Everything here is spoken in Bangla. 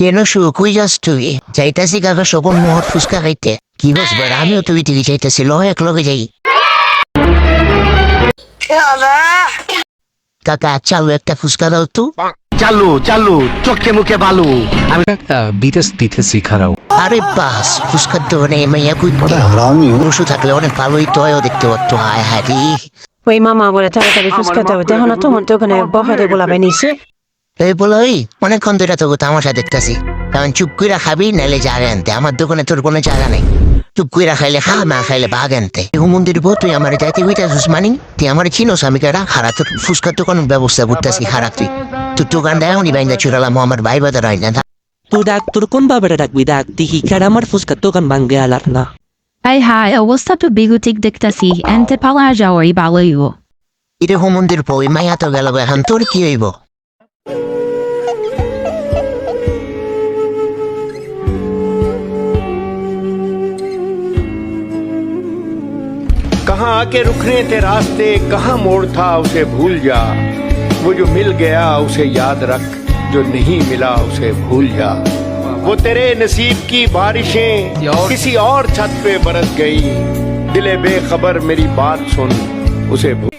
কেন শু কই যাস তুই যাইতাছি কাকা সবন মহৎ ফুচকা খাইতে কি বস বেড়া আমিও তুই দিকে যাইতাছি ল এক লগে যাই কাকা চালু একটা ফুচকা দাও তো চালু চালু চোখে মুখে বালু আমি বিদেশ দিতেছি খারাও আরে বাস ফুচকার দোকানে মাইয়া কুই রসু থাকলে অনেক ভালোই তয়ও দেখতে পারতো হায় হায় রে ওই মামা বলে তাড়াতাড়ি ফুচকা দাও দেখো না তোমার দোকানে বহারে বলাবে নিছে এই বলো ওই অনেকক্ষণ ধরে তোকে তামাশা দেখতেছি। কারণ চুপ কইরা খাবি নাইলে জায়গা আনতে। আমার দোকানে তোর কোনো জায়গা নেই। চুপ কইরা খাইলে খা না খাইলে বাঘ আনতে। এই মন্দির বউ তুই আমার যাইতে হইতা মানি? তুই আমার চিনোস আমি খারাপ তোর ফুচকার দোকান ব্যবস্থা করতেছি খারাপ তুই। তোর দোকান দেয় উনি বাইন্দা চুরালাম আমার ভাই বাদার হয় না তুই ডাক তোর কোন বাবারে ডাকবি ডাক দেখি কার আমার ফুচকার দোকান ভাঙ্গে আলার না। hi, অবস্থা তো বিগুতিক দেখতাছি। এনতে পালা যাওয়াই ভালোইব এটা হোমন্দির বউ মাইয়া তো গেল এখন তোর কি হইব? कहाँ आके रुकने थे रास्ते कहाँ मोड़ था उसे भूल जा। वो जो मिल गया उसे याद रख जो नहीं मिला उसे भूल जा। वो तेरे नसीब की बारिशें किसी और छत पे बरस गई। दिले बेखबर मेरी बात सुन उसे भूल।